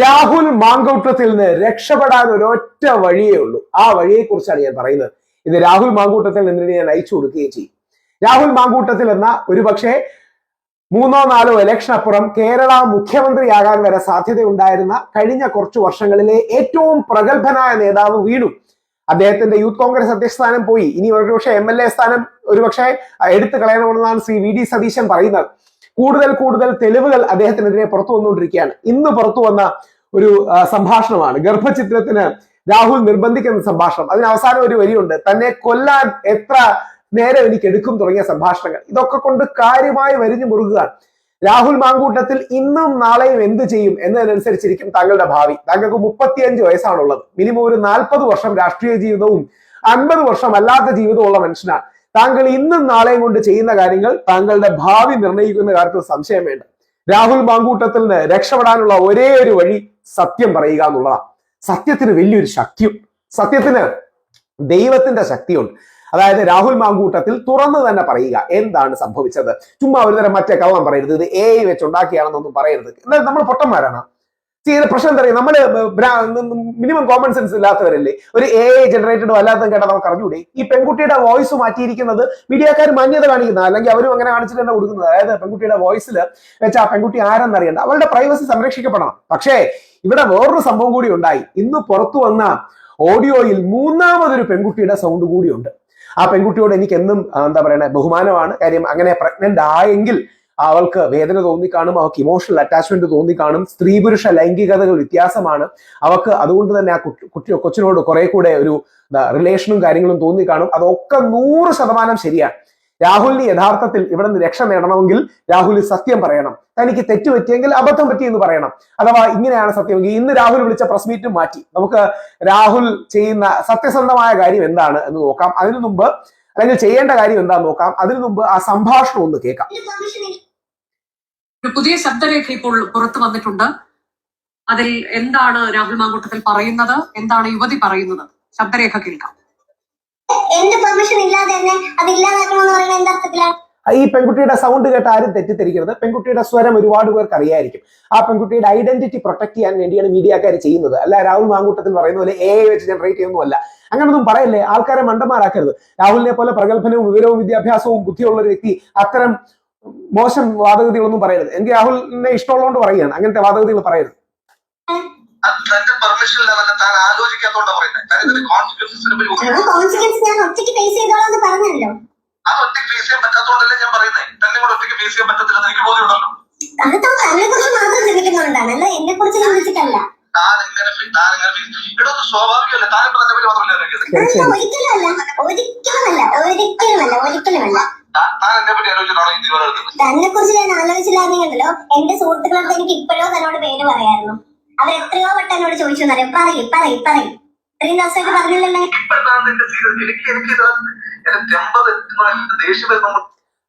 രാഹുൽ മാങ്കൂട്ടത്തിൽ നിന്ന് രക്ഷപ്പെടാൻ ഒരൊറ്റ വഴിയേ ഉള്ളൂ. ആ വഴിയെ കുറിച്ചാണ് ഞാൻ പറയുന്നത്. ഇത് രാഹുൽ മാങ്കൂട്ടത്തിൽ നിന്ന് ഞാൻ അയച്ചു കൊടുക്കുകയും ചെയ്യും. രാഹുൽ മാങ്കൂട്ടത്തിൽ എന്ന ഒരുപക്ഷെ മൂന്നോ നാലോ ഇലക്ഷൻ അപ്പുറം കേരള മുഖ്യമന്ത്രിയാകാൻ വരെ സാധ്യതയുണ്ടായിരുന്ന കഴിഞ്ഞ കുറച്ചു വർഷങ്ങളിലെ ഏറ്റവും പ്രഗത്ഭനായ നേതാവ് വീണു. അദ്ദേഹത്തിന്റെ യൂത്ത് കോൺഗ്രസ് അധ്യക്ഷ സ്ഥാനം പോയി. ഇനി ഒരുപക്ഷെ എം എൽ എ സ്ഥാനം ഒരുപക്ഷെ എടുത്തു കളയണമെന്നാണ് ശ്രീ വി ഡി സതീശൻ പറയുന്നത്. കൂടുതൽ കൂടുതൽ തെളിവുകൾ അദ്ദേഹത്തിനെതിരെ പുറത്തു വന്നുകൊണ്ടിരിക്കുകയാണ്. ഇന്ന് പുറത്തു വന്ന ഒരു സംഭാഷണമാണ്. ഗർഭചിത്രത്തിന് രാഹുൽ നിർബന്ധിക്കുന്ന സംഭാഷണം. അതിന് അവസാനം ഒരു വരിയുണ്ട്. തന്നെ കൊല്ലാൻ എത്ര നേരം എനിക്ക് എടുക്കും തുടങ്ങിയ സംഭാഷണങ്ങൾ. ഇതൊക്കെ കൊണ്ട് കാര്യമായി വരിഞ്ഞു മുറുകുകയാണ്. രാഹുൽ മാങ്കൂട്ടത്തിൽ ഇന്നും നാളെയും എന്ത് ചെയ്യും എന്നതിനനുസരിച്ചിരിക്കും താങ്കളുടെ ഭാവി. താങ്കൾക്ക് മുപ്പത്തിയഞ്ച് വയസ്സാണുള്ളത്. മിനിമം ഒരു നാൽപ്പത് വർഷം രാഷ്ട്രീയ ജീവിതവും അൻപത് വർഷം അല്ലാത്ത ജീവിതവും ഉള്ള മനുഷ്യനാണ്. താങ്കൾ ഇന്നും നാളെയും കൊണ്ട് ചെയ്യുന്ന കാര്യങ്ങൾ താങ്കളുടെ ഭാവി നിർണയിക്കുന്ന കാര്യത്തിൽ സംശയം വേണ്ട. രാഹുൽ മാങ്കൂട്ടത്തിൽ നിന്ന് രക്ഷപ്പെടാനുള്ള ഒരേ ഒരു വഴി സത്യം പറയുക എന്നുള്ളതാണ് സത്യത്തിന് വലിയൊരു ശക്തിയുണ്ട് സത്യത്തിന് ദൈവത്തിന്റെ ശക്തിയുണ്ട്. അതായത് രാഹുൽ മാങ്കൂട്ടത്തിൽ തുറന്നു തന്നെ പറയുക എന്താണ് സംഭവിച്ചത്. ചുമ്മാ ഒരു തരം മറ്റേ കള്ളം പറയരുത്. ഇത് എ വെച്ച് ഉണ്ടാക്കിയാണെന്നൊന്നും പറയരുത്. എന്നാൽ നമ്മൾ പൊട്ടന്മാരാണ്. ചെയ്ത പ്രശ്നം എന്താ പറയുക നമ്മൾ മിനിമം കോമൺ സെൻസ് ഇല്ലാത്തവരല്ലേ? ഒരു എ ജനറേറ്റഡോ അല്ലാത്തതും കേട്ടാൽ നമുക്ക് അറിഞ്ഞൂടെ? ഈ പെൺകുട്ടിയുടെ വോയിസ് മാറ്റിയിരിക്കുന്നത് മീഡിയക്കാർ മാന്യത കാണിക്കുന്ന അല്ലെങ്കിൽ അവരും അങ്ങനെ കാണിച്ചിട്ട് തന്നെ കൊടുക്കുന്നത്? അതായത് പെൺകുട്ടിയുടെ വോയിസിൽ വെച്ച് ആ പെൺകുട്ടി ആരെന്നറിയണ്ട. അവളുടെ പ്രൈവസി സംരക്ഷിക്കപ്പെടണം. പക്ഷേ ഇവിടെ വേറൊരു സംഭവം കൂടി ഉണ്ടായി. ഇന്ന് പുറത്തു വന്ന ഓഡിയോയിൽ മൂന്നാമതൊരു പെൺകുട്ടിയുടെ സൗണ്ട് കൂടിയുണ്ട് ആ പെൺകുട്ടിയോട് എനിക്ക് എന്നും എന്താ പറയണേ ബഹുമാനമാണ്. കാര്യം അങ്ങനെ പ്രഗ്നന്റ് ആയെങ്കിൽ അവൾക്ക് വേദന തോന്നിക്കാണും അവൾക്ക് ഇമോഷണൽ അറ്റാച്ച്മെന്റ് തോന്നിക്കാണും സ്ത്രീ പുരുഷ ലൈംഗികതകൾ വ്യത്യാസമാണ്. അവൾക്ക് അതുകൊണ്ട് തന്നെ ആ കുട്ടി കൊച്ചിനോട് കുറെ കൂടെ ഒരു റിലേഷനും കാര്യങ്ങളും തോന്നിക്കാണും. അതൊക്കെ നൂറ് ശതമാനം ശരിയാണ്. രാഹുലിന് യഥാർത്ഥത്തിൽ ഇവിടെ നിന്ന് രക്ഷ നേടണമെങ്കിൽ രാഹുൽ സത്യം പറയണം. തനിക്ക് തെറ്റ് പറ്റിയെങ്കിൽ അബദ്ധം പറ്റി എന്ന് പറയണം. അഥവാ ഇങ്ങനെയാണ് സത്യമെങ്കിൽ ഇന്ന് രാഹുൽ വിളിച്ച പ്രസ് മീറ്റ് മാറ്റി. നമുക്ക് രാഹുൽ ചെയ്യുന്ന സത്യസന്ധമായ കാര്യം എന്താണ് എന്ന് നോക്കാം. അതിനു മുമ്പ് അല്ലെങ്കിൽ ചെയ്യേണ്ട കാര്യം എന്താണെന്ന് നോക്കാം. അതിനു മുമ്പ് ആ സംഭാഷണം ഒന്ന് കേൾക്കാം. ഒരു പുതിയ ശബ്ദരേഖ ഇപ്പോൾ പുറത്തു വന്നിട്ടുണ്ട്. അതിൽ എന്താണ് രാഹുൽ മാങ്കൂട്ടത്തിൽ പറയുന്നത്? എന്താണ് യുവതി പറയുന്നത്? ശബ്ദരേഖ കേൾക്കാം. എന്റെ പെർമിഷൻ ഇല്ലാതെ തന്നെ അത് ഇല്ലാതാക്കണമെന്ന് പറയുന്നത് ഈ പെൺകുട്ടിയുടെ സൗണ്ട് കേട്ട് ആരും തെറ്റിദ്ധരിക്കരുത്. പെൺകുട്ടിയുടെ സ്വരം ഒരുപാട് പേർക്ക് അറിയായിരിക്കും. ആ പെൺകുട്ടിയുടെ ഐഡന്റിറ്റി പ്രൊട്ടക്ട് ചെയ്യാൻ വേണ്ടിയാണ് മീഡിയക്കാർ ചെയ്യുന്നത്. അല്ല രാഹുൽ മാങ്കൂട്ടത്തിൽ പറയുന്ന പോലെ എ വെച്ച് ജനറേറ്റ് ചെയ്യുന്നതല്ല. അങ്ങനൊന്നും പറയല്ലേ? ആൾക്കാരെ മണ്ടന്മാരാക്കരുത്. രാഹുലിനെ പോലെ പ്രഗത്ഭനവും വിവരവും വിദ്യാഭ്യാസവും ബുദ്ധിയുള്ള ഒരു വ്യക്തി അത്തരം മോശം വാദഗതികളൊന്നും പറയരുത്. എനിക്ക് രാഹുലിനെ ഇഷ്ടമുള്ളതുകൊണ്ട് പറയുകയാണ്. അങ്ങനത്തെ വാദഗതികൾ പറയരുത്. അത് തന്റെ പെർമിഷൻ ഇല്ലാതെ താൻ ആലോചിക്കാത്തോണ്ടാ പറയുന്നത് കാര്യം ഇതിന്റെ കോൺസിക്വൻസിനെ പറ്റി ആ കോൺസിക്വൻസ് ഞാൻ ഒറ്റയ്ക്ക് ഫേസ് ചെയ്തോളാം പറഞ്ഞല്ലോ. അത് ഒറ്റയ്ക്ക് ഫേസ് ചെയ്യാൻ പറ്റാത്തോണ്ടല്ലേ ഞാൻ പറയുന്നത് തന്നെ കൂടെ ഒറ്റയ്ക്ക് ഫേസ് ചെയ്യാൻ പറ്റത്തില്ലെന്ന് എനിക്ക് ബോധ്യമുണ്ടല്ലോ. അല്ല സ്വാഭാവികമല്ലേ? തന്നെ മാത്രമല്ല. ഒരിക്കലുമല്ല ഒരിക്കലുമല്ല ഒരിക്കലുമല്ല തന്നെ കുറിച്ച് ഞാൻ ആലോചിച്ചില്ലായിരുന്നെങ്കിലോ എന്റെ സുഹൃത്തുക്കളൊക്കെ എനിക്ക് ഇപ്പോഴോ തന്നോട് പേര് പറയായിരുന്നു. അവർ എത്രയോ വട്ടം എന്നോട് ചോദിച്ചു എന്നറിയാം? പറയും പറയും പറയും. ഇത്രയും ദിവസമായിട്ട് പറഞ്ഞില്ലല്ലോ?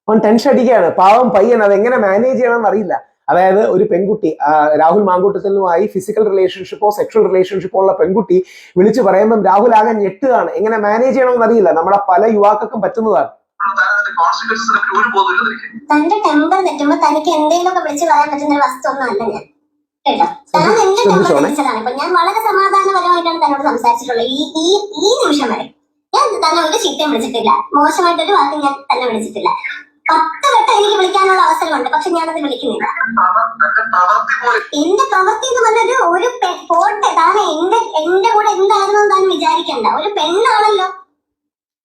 അവൻ ടെൻഷൻ അടിക്കുകയാണ്. പാവം പയ്യൻ അത് എങ്ങനെ മാനേജ് ചെയ്യണമെന്ന് അറിയില്ല. അതായത് ഒരു പെൺകുട്ടി രാഹുൽ മാങ്കൂട്ടത്തിനുമായി ഫിസിക്കൽ റിലേഷൻഷിപ്പോ സെക്ഷൽ റിലേഷൻഷിപ്പോ ഉള്ള പെൺകുട്ടി വിളിച്ചു പറയുമ്പം രാഹുൽ ആകെ ഞെട്ടുകയാണ്. എങ്ങനെ മാനേജ് ചെയ്യണമെന്ന് അറിയില്ല. നമ്മുടെ പല യുവാക്കൾക്കും പറ്റുന്നതാണ്. പറ്റി ഒരു ബോധമില്ല തന്റെ ടെമ്പർ തെറ്റുമ്പോ തനിക്ക് എന്തെങ്കിലുമൊക്കെ വിളിച്ചു പറയാൻ പറ്റുന്ന ഒരു വസ്തു ഒന്നും അല്ല ഞാൻ. കേട്ടോ? താൻ എന്റെ ടെമ്പർ. തെറ്റിച്ചതാണ് ഇപ്പൊ ഞാൻ വളരെ സമാധാനപരമായിട്ടാണ് തന്നോട് സംസാരിച്ചിട്ടുള്ളത്. ഈ ഈ ഈ നിമിഷം വരെ ഞാൻ തന്നെ ഒരു ചീത്തയും വിളിച്ചിട്ടില്ല. മോശമായിട്ടൊരു വാക്ക് ഞാൻ തന്നെ വിളിച്ചിട്ടില്ല. പത്ത് വട്ടം എനിക്ക് വിളിക്കാനുള്ള അവസരമുണ്ട്. പക്ഷെ ഞാനത് വിളിക്കുന്നില്ല. എന്റെ പ്രവൃത്തി എന്ന് പറഞ്ഞൊരു ഒരു പെ- പോട്ടെ താൻ എന്റെ എന്റെ കൂടെ എന്തായിരുന്നു എന്ന് താൻ വിചാരിക്കണ്ട ഒരു പെണ്ണാണല്ലോ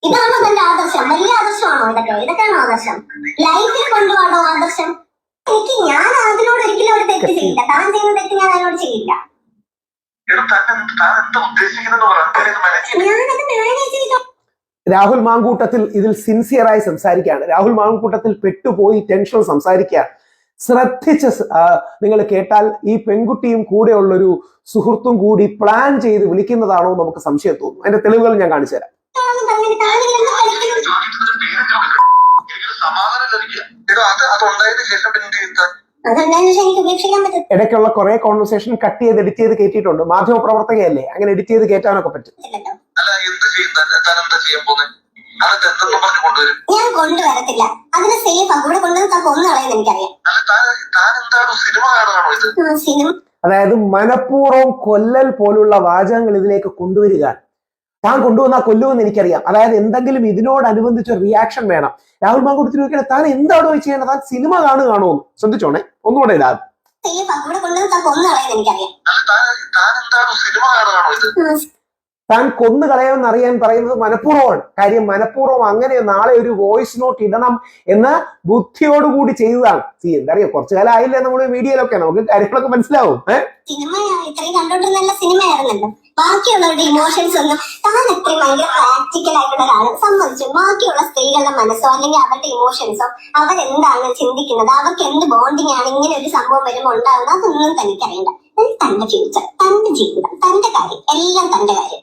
ഇതാണോ തന്റെ ആദർശം വലിയ ആദർശമാണോ ഇതൊക്കെ ഇതൊക്കെയാണോ ആദർശം ലൈഫിൽ കൊണ്ടുപോകണോ ആദർശം എനിക്ക് ഞാൻ അതിനോട് ഒരിക്കലും ഒരു തെറ്റ് ചെയ്യില്ല. താൻ ചെയ്യുന്ന തെറ്റ് ഞാൻ അതിനോട് ചെയ്യില്ല. രാഹുൽ മാങ്കൂട്ടത്തിൽ ഇതിൽ സിൻസിയറായി സംസാരിക്കുകയാണ്. രാഹുൽ മാങ്കൂട്ടത്തിൽ പെട്ടുപോയി ടെൻഷൻ സംസാരിക്കുകയാണ്. ശ്രദ്ധിച്ച് നിങ്ങൾ കേട്ടാൽ ഈ പെൺകുട്ടിയും കൂടെയുള്ളൊരു സുഹൃത്തും കൂടി പ്ലാൻ ചെയ്ത് വിളിക്കുന്നതാണോ നമുക്ക് സംശയം തോന്നുന്നു അതിന്റെ തെളിവുകൾ ഞാൻ കാണിച്ചു തരാം സമാധാനം ലഭിക്കുക. എടോ അത് അത് ഉണ്ടായതിനു ശേഷം പിന്നെ എന്ത് ചെയ്താ അതെന്താണെന്ന് വെച്ചാൽ എനിക്ക് ഇടയ്ക്കുള്ള കുറെ കോൺവെർസേഷൻ കട്ട് ചെയ്ത് എഡിറ്റ് ചെയ്ത് കയറ്റിയിട്ടുണ്ട് മാധ്യമ പ്രവർത്തകയല്ലേ? അങ്ങനെ എഡിറ്റ് ചെയ്ത് കയറ്റാനൊക്കെ പറ്റും. അല്ല എന്ത് ചെയ്യാൻ പോകുന്നത് അതൊക്കെ എന്തെന്നും പറഞ്ഞു കൊണ്ടുവരും? ഞാൻ കൊണ്ടുവരത്തില്ല. അതിന് സേഫ് കൊണ്ടുവന്ന് താൻ എനിക്കറിയാം. താൻ എന്താണ് സിനിമ കാണുകയാണോ ഇത്? സിനിമ. അതായത് മനഃപൂർവം കൊല്ലൽ പോലുള്ള വാചകങ്ങൾ ഇതിലേക്ക് കൊണ്ടുവരിക. താൻ കൊണ്ടുവന്നാൽ കൊല്ലുമെന്ന് എനിക്കറിയാം. അതായത് എന്തെങ്കിലും ഇതിനോടനുബന്ധിച്ച് റിയാക്ഷൻ വേണം. രാഹുൽ മാങ്കൂട്ടത്തിൽ ചോദിക്കണം താൻ എന്താണോ ചെയ്യേണ്ടത് താൻ സിനിമ കാണുകയാണോ എന്ന്. ശ്രദ്ധിച്ചോണേ ഒന്നുകൂടെ ഇത്? താൻ കൊന്നു കളയുമെന്ന് അറിയാൻ പറയുന്നത് മനഃപൂർവമാണ്. കാര്യം മനഃപൂർവം അങ്ങനെ നാളെ ഒരു വോയിസ് നോട്ട് ഇടണം എന്ന് ബുദ്ധിയോടുകൂടി ചെയ്തതാണ്. സി എന്താ അറിയാം കുറച്ചു കാലം ആയില്ലേ നമ്മൾ മീഡിയയിലൊക്കെ നമുക്ക് കാര്യങ്ങളൊക്കെ മനസ്സിലാവും. ഏഹ് ബാക്കിയുള്ളവരുടെ ഇമോഷൻസ് ഒന്നും താൻ അത്രയും ഭയങ്കര പ്രാക്ടിക്കൽ ആയിട്ടുള്ള ഒരാൾ സമ്മതിച്ചു. ബാക്കിയുള്ള സ്ത്രീകളുടെ മനസ്സോ അല്ലെങ്കിൽ അവരുടെ ഇമോഷൻസോ അവരെന്താണ് ചിന്തിക്കുന്നത്? അവർക്ക് എന്ത് ബോണ്ടിങ് ആണ്? ഇങ്ങനെ ഒരു സംഭവം വരുമ്പോൾ ഉണ്ടാകുന്നത് അതൊന്നും തനിക്കറിയണ്ട. തന്റെ ഫ്യൂച്ചർ തന്റെ ജീവിതം തന്റെ കാര്യം എല്ലാം തന്റെ കാര്യം.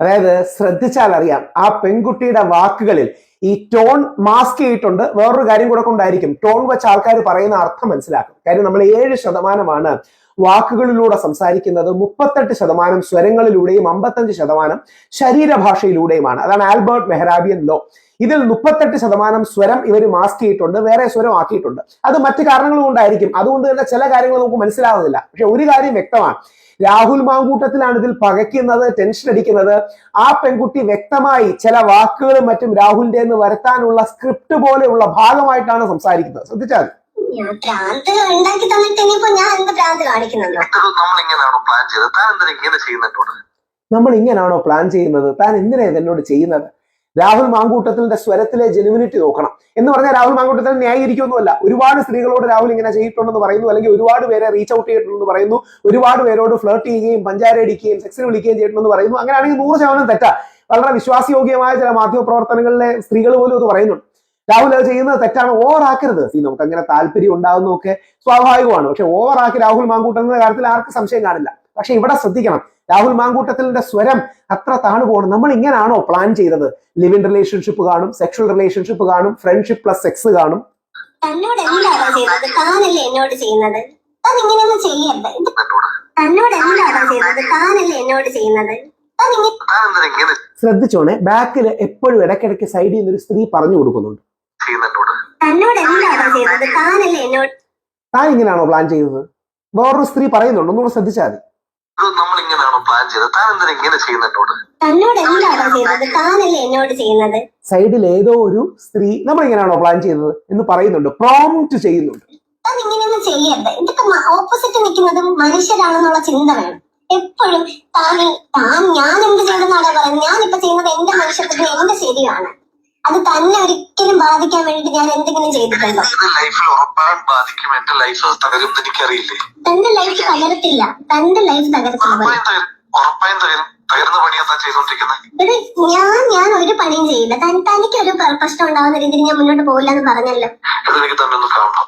അതായത് ശ്രദ്ധിച്ചാൽ അറിയാം ആ പെൺകുട്ടിയുടെ വാക്കുകളിൽ ഈ ടോൺ മാസ്ക് ചെയ്തിട്ടുണ്ട്. വേറൊരു കാര്യം കൂടെ കൊണ്ടായിരിക്കും ടോൺ വെച്ച് ആൾക്കാർ പറയുന്ന അർത്ഥം മനസ്സിലാക്കും. കാര്യം നമ്മൾ ഏഴ് ശതമാനമാണ് വാക്കുകളിലൂടെ സംസാരിക്കുന്നത്. മുപ്പത്തെട്ട് ശതമാനം സ്വരങ്ങളിലൂടെയും അമ്പത്തഞ്ച് ശതമാനം ശരീരഭാഷയിലൂടെയുമാണ്. അതാണ് ആൽബർട്ട് മെഹ്റാബിയൻ ലോ. ഇതിൽ മുപ്പത്തെട്ട് ശതമാനം സ്വരം ഇവർ മാസ്ക് ചെയ്തിട്ടുണ്ട്. വേറെ സ്വരം ആക്കിയിട്ടുണ്ട്. അത് മറ്റു കാരണങ്ങൾ കൊണ്ടായിരിക്കും. അതുകൊണ്ട് തന്നെ ചില കാര്യങ്ങൾ നമുക്ക് മനസ്സിലാവുന്നില്ല. പക്ഷെ ഒരു കാര്യം വ്യക്തമാണ്. രാഹുൽ മാങ്കൂട്ടത്തിലാണ് ഇതിൽ പകയ്ക്കുന്നത് ടെൻഷൻ അടിക്കുന്നത്. ആ പെൺകുട്ടി വ്യക്തമായി ചില വാക്കുകളും മറ്റും രാഹുലിന്റെ എന്ന് വരുത്താനുള്ള സ്ക്രിപ്റ്റ് പോലെയുള്ള ഭാഗമായിട്ടാണ് സംസാരിക്കുന്നത്. ശ്രദ്ധിച്ചാൽ ഞാൻ ഭ്രാന്ത് ഉണ്ടാക്കി തന്നിട്ട് ഇനിയിപ്പോ ഞാൻ എന്ത് ഭ്രാന്ത് കാണിക്കുന്നുണ്ടോ? നമ്മൾ ഇങ്ങനെയാണോ പ്ലാൻ ഇങ്ങനാണോ ചെയ്യുന്നത്? താൻ എന്തിനാ ഇതെന്നോട് ചെയ്യുന്നത്? രാഹുൽ മാങ്കൂട്ടത്തിന്റെ സ്വരത്തിലെ ജെനുവിനിറ്റി നോക്കണം. എന്ന് പറഞ്ഞാൽ രാഹുൽ മാങ്കൂട്ടത്തിൽ ന്യായീകരിക്കൊന്നുമല്ല ഒരുപാട് സ്ത്രീകളോട് രാഹുൽ ഇങ്ങനെ ചെയ്തിട്ടുണ്ടെന്ന് പറയുന്നു അല്ലെങ്കിൽ ഒരുപാട് പേരെ റീച്ച് ഔട്ട് ചെയ്തിട്ടുണ്ടെന്ന് പറയുന്നു ഒരുപാട് പേരോട് ഫ്ലേർട്ട് ചെയ്യുകയും പഞ്ചാരടിക്കുകയും സെക്സിന് വിളിക്കുകയും ചെയ്തിട്ടുണ്ടെന്ന് പറയുന്നു. അങ്ങനെയാണെങ്കിൽ നൂറ് ശതമാനം തെറ്റാ. വളരെ വിശ്വാസയോഗ്യമായ ചില മാധ്യമ പ്രവർത്തനങ്ങളിലെ സ്ത്രീകൾ പോലും അത് പറയുന്നുണ്ട്. രാഹുൽ അത് ചെയ്യുന്നത് തെറ്റാണ്. ഓവർ ആക്കരുത്. ഈ നമുക്ക് അങ്ങനെ താല്പര്യം ഉണ്ടാകുന്നതൊക്കെ സ്വാഭാവികമാണ്. പക്ഷെ ഓവർ ആക്കി രാഹുൽ മാങ്കൂട്ടെന്ന കാര്യത്തിൽ ആർക്കും സംശയം കാണില്ല. പക്ഷെ ഇവിടെ ശ്രദ്ധിക്കണം. രാഹുൽ മാങ്കൂട്ടത്തിലിന്റെ സ്വരം അത്ര താണു പോകണം നമ്മൾ ഇങ്ങനാണോ പ്ലാൻ ചെയ്തത്? ലിവ് ഇൻ റിലേഷൻഷിപ്പ് കാണും സെക്ഷൽ റിലേഷൻഷിപ്പ് കാണും ഫ്രണ്ട്ഷിപ്പ് പ്ലസ് സെക്സ് കാണും. തന്നോട് എന്താണോ ചെയ്യുന്നത് താനല്ലേ എന്നോട് ചെയ്യുന്നത്? താൻ ഇങ്ങനെയൊന്നും ചെയ്യരുത്. തന്നോട് എന്താണോ ചെയ്യുന്നത് താനല്ലേ എന്നോട് ചെയ്യുന്നത്? ശ്രദ്ധിച്ചോണേ ബാക്കിൽ എപ്പോഴും ഇടയ്ക്കിടയ്ക്ക് സൈഡിൽ നിന്ന് ഒരു സ്ത്രീ പറഞ്ഞു കൊടുക്കുന്നുണ്ട്. ചെയ്യുന്നത് താൻ ഇങ്ങനെയാണോ പ്ലാൻ ചെയ്തത്? വേറൊരു സ്ത്രീ പറയുന്നുണ്ട്. ഒന്നുകൂടെ ശ്രദ്ധിച്ചാൽ മതി. ഇത് നമ്മൾ ഇങ്ങനെയാണോ പ്ലാൻ ചെയ്തത്? താൻ എന്തിനാ ഇങ്ങനെ തന്നോട് എന്താണോ ചെയ്യുന്നത് താനല്ലേ എന്നോട് ചെയ്യുന്നത്? സൈഡിൽ ഏതോ ഒരു സ്ത്രീ നമ്മൾ ഇങ്ങനെയാണോ പ്ലാൻ ചെയ്തത് എന്ന് പറയുന്നുണ്ട്. പ്രോംപ്റ്റ് ചെയ്യുന്നുണ്ട്. താൻ ഇങ്ങനെയൊന്നും ചെയ്യരുത് ഇതൊക്കെ ഓപ്പോസിറ്റ് നിൽക്കുന്നതും മനുഷ്യരാണെന്നുള്ള ചിന്ത വേണം. എപ്പോഴും താൻ താൻ ഞാൻ എന്ത് ചെയ്തെന്നാണ് പറയുന്നത്? ഞാൻ ഇപ്പൊ ചെയ്യുന്നത് എന്റെ മനുഷ്യത്വത്തിന് എന്റെ ശരിയാണ്. അത് തന്നെ ഒരിക്കലും ബാധിക്കാൻ വേണ്ടി ഞാൻ എന്തെങ്കിലും ചെയ്തിട്ടുണ്ടോ ലൈഫിൽ ഉറപ്പായും ബാധിക്കും? എന്റെ ലൈഫ് തകരും എനിക്കറിയില്ലേ? തന്റെ ലൈഫ് തകരത്തില്ല. തന്റെ ലൈഫ് തകരത്തില്ല. ഉറപ്പായും തകരും. ഉറപ്പായും തകരും. തകരുന്ന പണിയാ താൻ ചെയ്തോണ്ടിരിക്കുന്നത് ഞാൻ ഞാൻ ഒരു പണിയും ചെയ്യില്ല. തനിക്ക് ഒരു പ്രശ്നം ഉണ്ടാവുന്ന രീതിയിൽ ഞാൻ മുന്നോട്ട് പോകില്ല എന്ന് പറഞ്ഞല്ലോ. എനിക്ക് തന്നെ ഒന്ന് കാണണം.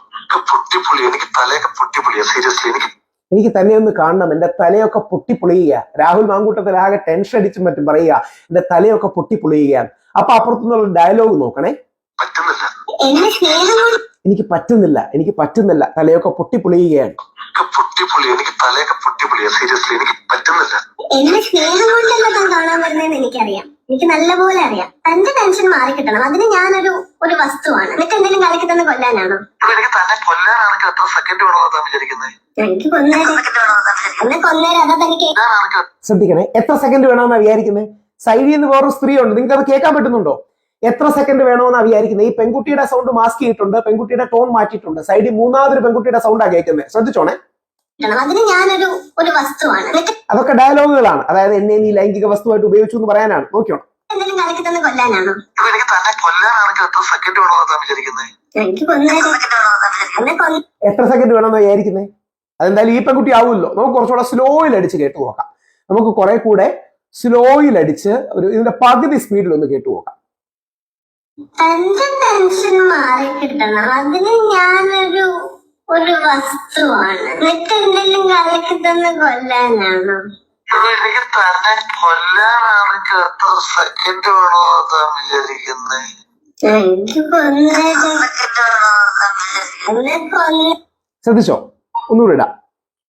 പൊട്ടിപ്പൊളി എനിക്ക് തലയൊക്കെ പൊട്ടിപ്പൊളിയാ. സീരിയസ്ലി എനിക്ക് എനിക്ക് തന്നെ ഒന്ന് കാണണം. എന്റെ തലയൊക്കെ പൊട്ടിപ്പൊളിയുക രാഹുൽ മാങ്കൂട്ടത്തിൽ ആകെ ടെൻഷൻ അടിച്ചും മറ്റും പറയുക. എന്റെ തലയൊക്കെ പൊട്ടിപ്പൊളിയുകയാണ് അപ്പൊ അപ്പുറത്തുനിന്നുള്ള ഡയലോഗ് നോക്കണേ. പറ്റുന്നില്ല. എന്നെ സ്നേഹം എനിക്ക് പറ്റുന്നില്ല എനിക്ക് പറ്റുന്നില്ല. തലയൊക്കെ പൊട്ടിപ്പൊളിയുകയാണ്. എനിക്ക് പൊട്ടിപ്പൊളി എനിക്ക് തലയൊക്കെ പൊട്ടിപ്പൊളിയാ. സീരിയസ്ലി എനിക്ക് പറ്റുന്നില്ല. എന്നെ സ്നേഹം കൊണ്ടല്ല താൻ കാണാൻ വരുന്നതെന്ന് എനിക്കറിയാം. എനിക്ക് നല്ലപോലെ അറിയാം. തന്റെ ടെൻഷൻ മാറി കിട്ടണം അതിന് ഞാനൊരു ഒരു വസ്തുവാണ്. എന്നിട്ട് എന്തെങ്കിലും കളിക്ക് തന്നെ കൊല്ലാനാണോ? അപ്പൊ എനിക്ക് തന്നെ കൊല്ലാനാണെങ്കിൽ എത്ര സെക്കൻഡ് വേണമെന്നാ താൻ വിചാരിക്കുന്നത് എനിക്ക് കൊന്നേരെ എന്നെ കൊന്നേരെ അതാ തനിക്ക് ശ്രദ്ധിക്കണേ എത്ര സെക്കൻഡ് വേണമെന്നാ വിചാരിക്കുന്നത് സൈഡിൽ നിന്ന് വേറൊരു സ്ത്രീ ഉണ്ട് നിങ്ങൾക്ക് അത് കേൾക്കാൻ പറ്റുന്നുണ്ടോ? എത്ര സെക്കൻഡ് വേണമെന്നാ വിചാരിക്കുന്നത്? ഈ പെൺകുട്ടിയുടെ സൗണ്ട് മാസ്ക് ചെയ്തിട്ടുണ്ട് പെൺകുട്ടിയുടെ ടോൺ മാറ്റിയിട്ടുണ്ട്. സൈഡിൽ മൂന്നാമതൊരു പെൺകുട്ടിയുടെ സൗണ്ടാ കേൾക്കുന്നത് ശ്രദ്ധിച്ചോണേ. കിട്ടണം അതിന് ഞാനൊരു ഒരു വസ്തുവാണ്. അതൊക്കെ ഡയലോഗുകളാണ് അതായത് എന്നെ നീ ലൈംഗിക വസ്തുവായിട്ട് ഉപയോഗിച്ചു എന്ന് പറയാനാണ്. നോക്കിയോണം. എന്തെങ്കിലും തന്നെ കൊല്ലാനാണോ? എത്ര സെക്കൻഡ് വേണമെന്നാ വിചാരിക്കുന്നത് അതെന്തായാലും ഈ പെൺകുട്ടി ആവുമല്ലോ. നമുക്ക് കുറച്ചുകൂടെ സ്ലോയിൽ അടിച്ച് കേട്ടു നോക്കാം. നമുക്ക് കുറെ കൂടെ സ്ലോയിൽ അടിച്ച് ഒരു ഇതിന്റെ പകുതി സ്പീഡിൽ ഒന്ന് കേട്ടു പോകാം ടെൻഷൻ മാറി കിട്ടണം അതിന് ഞാനൊരു ഒരു വസ്തുവാണ്. എന്നിട്ട് എന്തെങ്കിലും കലക്കി തന്ന് കൊല്ലാനാണോ? എനിക്ക് തന്നെ കൊല്ലാനാണെങ്കിൽ എത്ര സെക്കൻഡ് വേണമെന്ന് താൻ വിചാരിക്കുന്നേ. എനിക്ക് കൊന്നേരം. ശ്രദ്ധിച്ചോ? ഒന്നുകൂടെ ഇടാം.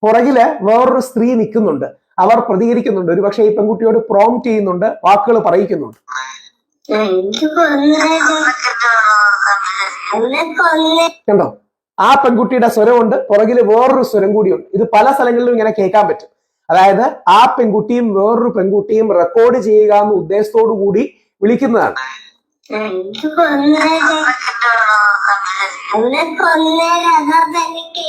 പുറകിൽ വേറൊരു സ്ത്രീ നിൽക്കുന്നുണ്ട്. അവർ പ്രതികരിക്കുന്നുണ്ട്. ഒരുപക്ഷെ ഈ പെൺകുട്ടിയോട് പ്രോംപ്റ്റ് ചെയ്യുന്നുണ്ട് വാക്കുകൾ പറയിക്കുന്നുണ്ട്. കണ്ടോ? ആ പെൺകുട്ടിയുടെ സ്വരമുണ്ട് പുറകിൽ വേറൊരു സ്വരം കൂടിയുണ്ട്. ഇത് പല സ്ഥലങ്ങളിലും ഇങ്ങനെ കേൾക്കാൻ പറ്റും. അതായത് ആ പെൺകുട്ടിയും വേറൊരു പെൺകുട്ടിയും റെക്കോർഡ് ചെയ്യുക എന്ന ഉദ്ദേശത്തോടു കൂടി വിളിക്കുന്നതാണ്.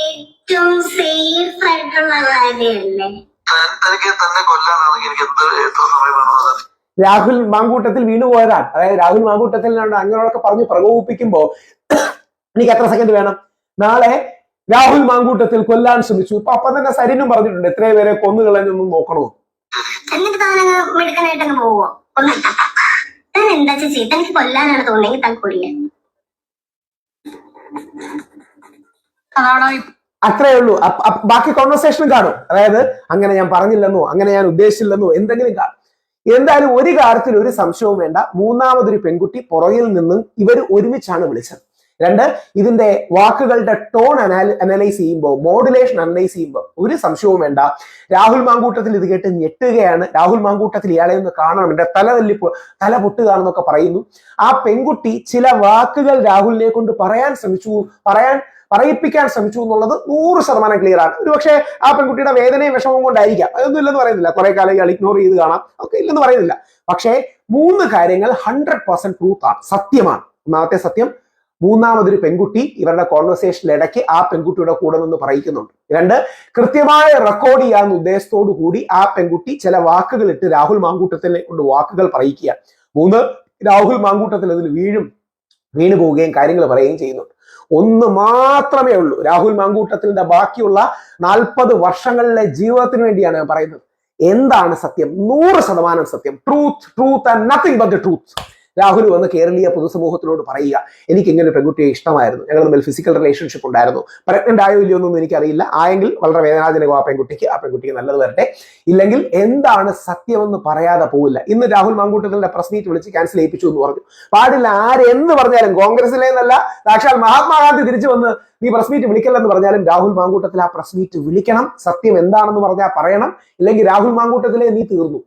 ഏറ്റവും സേഫ് ആയിട്ടുള്ള കാര്യമല്ലേ തനിക്ക് തന്നെ കൊല്ലാനാണെങ്കിൽ എനിക്ക് എന്ത് എത്ര സമയം വേണമെന്ന് രാഹുൽ മാങ്കൂട്ടത്തിൽ വീണുപോയതാണ് അതായത് രാഹുൽ മാങ്കൂട്ടത്തിൽ നിന്നാണ് അങ്ങനെയൊക്കെ പറഞ്ഞ് പ്രകോപിപ്പിക്കുമ്പോ എനിക്ക് എത്ര സെക്കൻഡ് വേണം? നാളെ രാഹുൽ മാങ്കൂട്ടത്തിൽ കൊല്ലാൻ ശ്രമിച്ചു. ഇപ്പൊ അപ്പം തന്നെ സരിനും പറഞ്ഞിട്ടുണ്ട് എത്രയും പേരെ കൊന്നുകളഞ്ഞൊന്നും നോക്കണോ? എന്താ ചേച്ചി? തനിക്ക് കൊല്ലാനാണ് തോന്നുന്നെങ്കിൽ താൻ കൊല്ല അതാണ് അത്രേ ഉള്ളൂ. ബാക്കി കോൺവെർസേഷനും കാണും. അതായത് അങ്ങനെ ഞാൻ പറഞ്ഞില്ലെന്നോ അങ്ങനെ ഞാൻ ഉദ്ദേശിച്ചില്ലെന്നോ എന്തെങ്കിലും കാണും. എന്തായാലും ഒരു കാര്യത്തിൽ ഒരു സംശയവും വേണ്ട. മൂന്നാമതൊരു പെൺകുട്ടി പുറകിൽ നിന്നും ഇവർ ഒരുമിച്ചാണ് വിളിച്ചത്. രണ്ട് ഇതിന്റെ വാക്കുകളുടെ ടോൺ അനലൈസ് ചെയ്യുമ്പോൾ മോഡുലേഷൻ അനലൈസ് ചെയ്യുമ്പോൾ ഒരു സംശയവും വേണ്ട. രാഹുൽ മാങ്കൂട്ടത്തിൽ ഇത് കേട്ട് ഞെട്ടുകയാണ്. രാഹുൽ മാങ്കൂട്ടത്തിൽ ഇയാളെ ഒന്ന് കാണണം. എന്റെ തല തല്ലി തല പൊട്ടുകയാണെന്നൊക്കെ പറയുന്നു. ആ പെൺകുട്ടി ചില വാക്കുകൾ രാഹുലിനെ കൊണ്ട് പറയാൻ ശ്രമിച്ചു പറയാൻ പറയിപ്പിക്കാൻ ശ്രമിച്ചു എന്നുള്ളത് നൂറ് ശതമാനം ക്ലിയർ ആണ്. ഒരുപക്ഷെ ആ പെൺകുട്ടിയുടെ വേദനയും വിഷമവും കൊണ്ടായിരിക്കാം. അതൊന്നും ഇല്ലെന്ന് പറയുന്നില്ല. കുറെ കാലം ഇയാൾ ഇഗ്നോർ ചെയ്ത് കാണാം. ഒക്കെ ഇല്ലെന്ന് പറയുന്നില്ല. പക്ഷേ മൂന്ന് കാര്യങ്ങൾ ഹൺഡ്രഡ് പെർസെന്റ് ട്രൂത്ത് ആണ്. സത്യമാണ്. ഒന്നാമത്തെ സത്യം മൂന്നാമതൊരു പെൺകുട്ടി ഇവരുടെ കോൺവെർസേഷനിൽ ഇടയ്ക്ക് ആ പെൺകുട്ടിയുടെ കൂടെ നിന്ന് പറയിക്കുന്നുണ്ട്. രണ്ട് കൃത്യമായ റെക്കോർഡ് ചെയ്യാവുന്ന ഉദ്ദേശത്തോടു കൂടി ആ പെൺകുട്ടി ചില വാക്കുകൾ ഇട്ട് രാഹുൽ മാങ്കൂട്ടത്തിനെ കൊണ്ട് വാക്കുകൾ പറയിക്കുക മൂന്ന് രാഹുൽ മാങ്കൂട്ടത്തിൽ അതിൽ വീഴും വീണു പോവുകയും കാര്യങ്ങൾ പറയുകയും ചെയ്യുന്നുണ്ട്. ഒന്ന് മാത്രമേ ഉള്ളൂ. രാഹുൽ മാങ്കൂട്ടത്തിന്റെ ബാക്കിയുള്ള നാൽപ്പത് വർഷങ്ങളിലെ ജീവിതത്തിന് വേണ്ടിയാണ് ഞാൻ പറയുന്നത്. എന്താണ് സത്യം? നൂറ് ശതമാനം സത്യം. Truth truth and nothing but the truth Rahul വന്ന് കേരളീയ പൊതുസമൂഹത്തിനോട് പറയുക എനിക്ക് ഇങ്ങനെ പെൺകുട്ടിയെ ഇഷ്ടമായിരുന്നു. ഞങ്ങൾ തമ്മിൽ ഫിസിക്കൽ റിലേഷൻഷിപ്പ് ഉണ്ടായിരുന്നു. പ്രഗ്നന്റ് ആയോ ഇല്ലയോ എന്നൊന്നും എനിക്കറിയില്ല. ആയെങ്കിൽ വളരെ വേദനാജനകം ആ പെൺകുട്ടിക്ക്. ആ പെൺകുട്ടിക്ക് നല്ലത് വരട്ടെ. ഇല്ലെങ്കിൽ എന്താണ് സത്യമെന്ന് പറയാതെ പോവില്ല. ഇന്ന് രാഹുൽ മാങ്കൂട്ടത്തിന്റെ പ്രസ് മീറ്റ് വിളിച്ച് ക്യാൻസൽ ചെയ്യിപ്പിച്ചു എന്ന് പറഞ്ഞു. പാടില്ല ആരെന്ത് പറഞ്ഞാലും കോൺഗ്രസിലെ എന്നല്ല സാക്ഷാൽ മഹാത്മാഗാന്ധി തിരിച്ചു വന്ന് നീ പ്രസ് മീറ്റ് വിളിക്കല്ലെന്ന് പറഞ്ഞാലും രാഹുൽ മാങ്കൂട്ടത്തിൽ ആ പ്രസ് മീറ്റ് വിളിക്കണം. സത്യം എന്താണെന്ന് പറഞ്ഞാൽ പറയണം. ഇല്ലെങ്കിൽ രാഹുൽ മാങ്കൂട്ടത്തിലെ നീ തീർന്നു.